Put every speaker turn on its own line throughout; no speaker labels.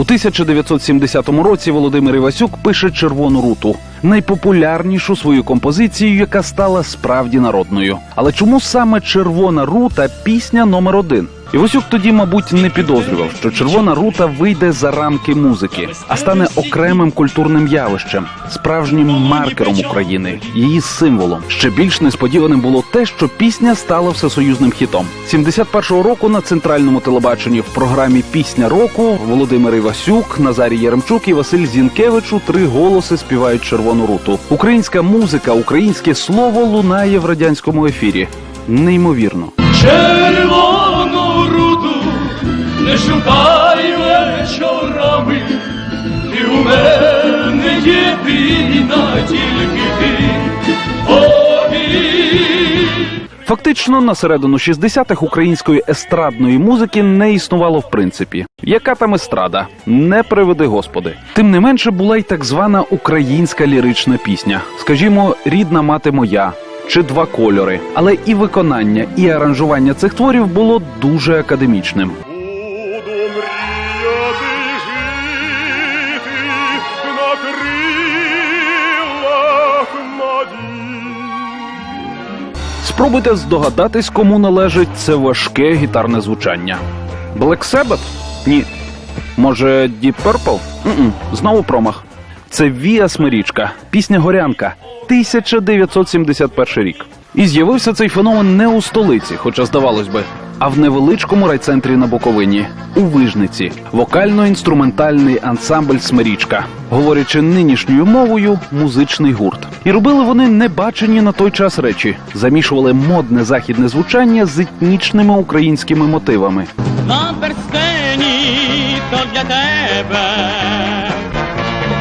У 1970 році Володимир Івасюк пише Червону руту, найпопулярнішу свою композицію, яка стала справді народною. Але чому саме Червона рута пісня номер один? Івасюк тоді, мабуть, не підозрював, що червона рута вийде за рамки музики, а стане окремим культурним явищем, справжнім маркером України, її символом. Ще більш несподіваним було те, що пісня стала всесоюзним хітом. 71-го року на центральному телебаченні в програмі Пісня року Володимир Івасюк, Назарій Яремчук і Василь Зінкевич у три голоси співають червону руту. Українська музика, українське слово лунає в радянському ефірі. Неймовірно.
Червону руду не шукай вечорами, ти у мене єдина тільки ти.
Фактично, на середину 60-х української естрадної музики не існувало в принципі. Яка там естрада? Не приведи господи. Тим не менше була й так звана українська лірична пісня, скажімо, рідна мати моя. Чи два кольори, але і виконання, і аранжування цих творів було дуже академічним. Спробуйте здогадатись, кому належить це важке гітарне звучання. Black Sabbath? Ні. Може, Deep Purple? М-м, знову промах. Це Віа Смирічка, пісня Горянка, 1971 рік. І з'явився цей феномен не у столиці, хоча здавалось би, а в невеличкому райцентрі на Буковині, у Вижниці, вокально-інструментальний ансамбль Смирічка, говорячи нинішньою мовою, музичний гурт. І робили вони небачені на той час речі, замішували модне західне звучання з етнічними українськими мотивами.
На перстені то для тебе.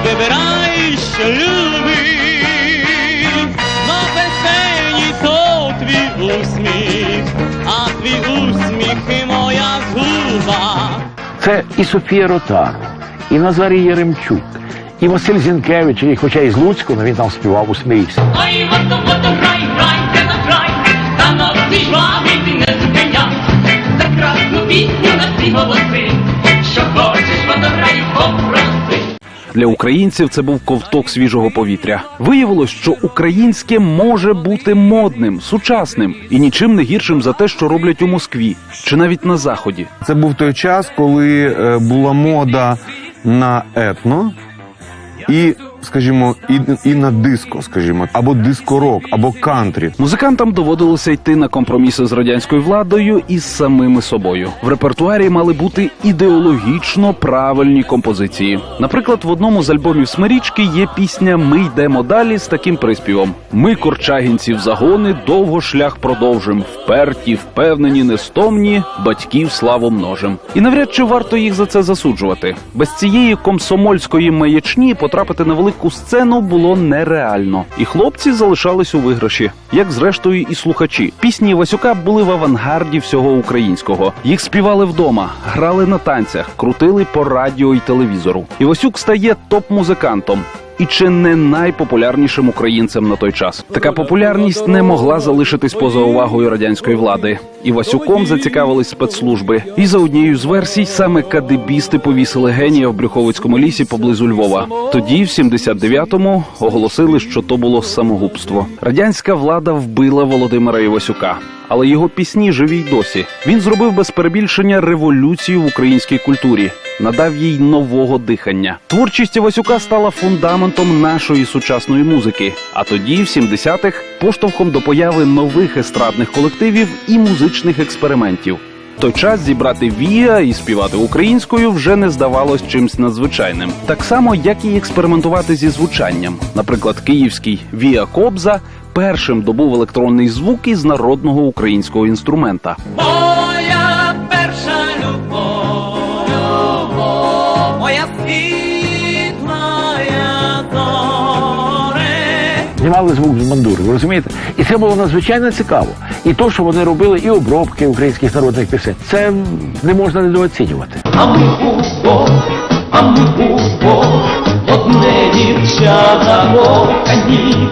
Вибирай, що любиш. На перстені то твій усміх, і моя зуба.
Це і Софія Ротару, і Назарій Яремчук, і Василь Зінкевич, і хоча із Луцького він там співав у
Ай, вото, вото, грай, грай, на край, та жвавий ти не зупиняй. За красну пісню на
Для українців це був ковток свіжого повітря. Виявилось, що українське може бути модним, сучасним і нічим не гіршим за те, що роблять у Москві чи навіть на заході.
Це був той час, коли е, була мода на етно і, скажімо, і, і на диско, скажімо, або диско-рок, або кантрі.
Музикантам доводилося йти на компроміси з радянською владою і з самими собою. В репертуарі мали бути ідеологічно правильні композиції. Наприклад, в одному з альбомів Смирічки є пісня Ми йдемо далі з таким приспівом: Ми, корчагінці в загони, довго шлях продовжим. Вперті, впевнені, нестомні, батьків славу множим. І навряд чи варто їх за це засуджувати. Без цієї комсомольської маячні потрапити на велику сцену було нереально. І хлопці залишались у виграші, як зрештою і слухачі. Пісні Васюка були в авангарді всього українського. Їх співали вдома, грали на танцях, крутили по радіо і телевізору. І Васюк стає топ-музикантом. І чи не найпопулярнішим українцем на той час така популярність не могла залишитись поза увагою радянської влади. І Васюком зацікавились спецслужби. І за однією з версій саме кадебісти повісили генія в Брюховицькому лісі поблизу Львова. Тоді, в 79-му, оголосили, що то було самогубство. Радянська влада вбила Володимира Івасюка. Але його пісні живі й досі. Він зробив без перебільшення революцію в українській культурі, надав їй нового дихання. Творчість Івасюка стала фундаментом нашої сучасної музики. А тоді, в 70-х, поштовхом до появи нових естрадних колективів і музичних експериментів. Той час зібрати вія і співати українською вже не здавалось чимсь надзвичайним, так само як і експериментувати зі звучанням. Наприклад, київський Вія Кобза першим добув електронний звук із народного українського інструмента.
Знімали звук з мандури, ви розумієте? І це було надзвичайно цікаво. І то, що вони робили, і обробки українських народних пісень, це не можна недооцінювати.
А ми удвох, а ми удвох, одне дівчата кохані.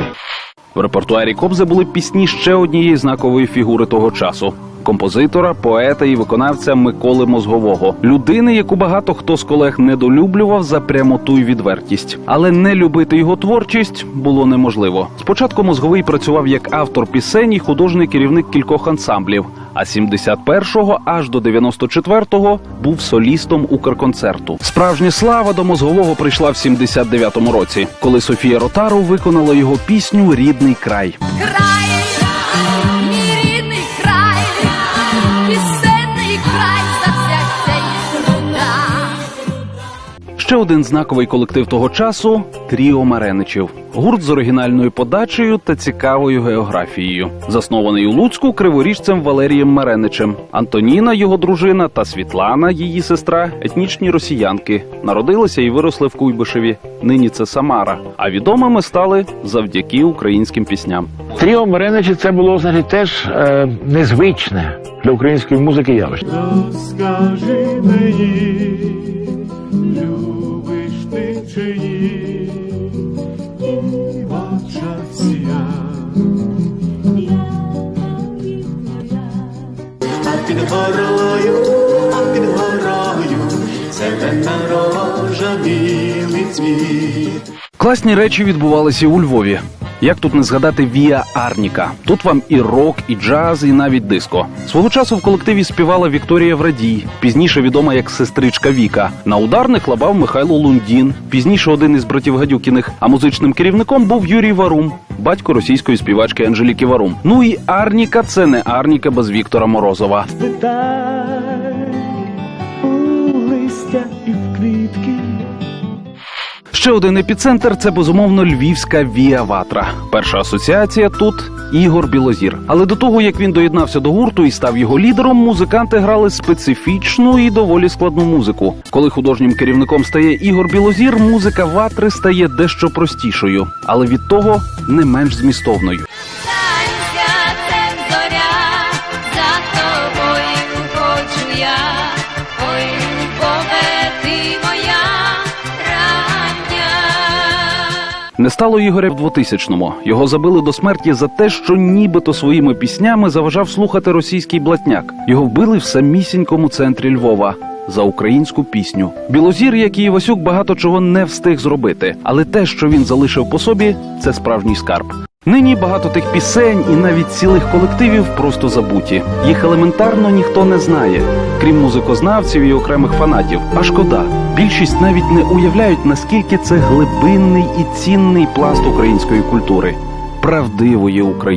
В репертуарі Кобзи були пісні ще однієї знакової фігури того часу композитора, поета і виконавця Миколи Мозгового, людини, яку багато хто з колег недолюблював за прямоту й відвертість. Але не любити його творчість було неможливо. Спочатку мозговий працював як автор пісень і художній керівник кількох ансамблів. А 71-го аж до 94-го був солістом Укрконцерту. Справжня слава до мозгового прийшла в 79-му році, коли Софія Ротару виконала його пісню Рідний край.
край,
Ще один знаковий колектив того часу Тріо Мареничів. Гурт з оригінальною подачею та цікавою географією, заснований у Луцьку криворіжцем Валерієм Мареничем. Антоніна, його дружина, та Світлана, її сестра, етнічні росіянки, народилися і виросли в Куйбишеві. Нині це Самара. А відомими стали завдяки українським пісням.
Тріо Мареничі це було, значить, теж е, незвичне для української музики явище.
Розкажи мені, під горою, під горою, зелена рожа, білий цвіт.
Класні речі відбувалися у Львові. Як тут не згадати Віа Арніка? Тут вам і рок, і джаз, і навіть диско. Свого часу в колективі співала Вікторія Врадій, пізніше відома як сестричка Віка. На ударних лабав Михайло Лундін. Пізніше один із братів Гадюкіних. А музичним керівником був Юрій Варум, батько російської співачки Анжеліки Варум. Ну і Арніка це не Арніка без Віктора Морозова. Ще один епіцентр це безумовно львівська Вія Ватра. Перша асоціація тут Ігор Білозір. Але до того як він доєднався до гурту і став його лідером, музиканти грали специфічну і доволі складну музику. Коли художнім керівником стає Ігор Білозір, музика ватри стає дещо простішою, але від того не менш змістовною. Не стало Ігоря в 2000-му. Його забили до смерті за те, що нібито своїми піснями заважав слухати російський блатняк. Його вбили в самісінькому центрі Львова. За українську пісню Білозір, як і Івасюк, багато чого не встиг зробити, але те, що він залишив по собі, це справжній скарб. Нині багато тих пісень і навіть цілих колективів просто забуті. Їх елементарно ніхто не знає, крім музикознавців і окремих фанатів. А шкода, більшість навіть не уявляють, наскільки це глибинний і цінний пласт української культури, правдивої України.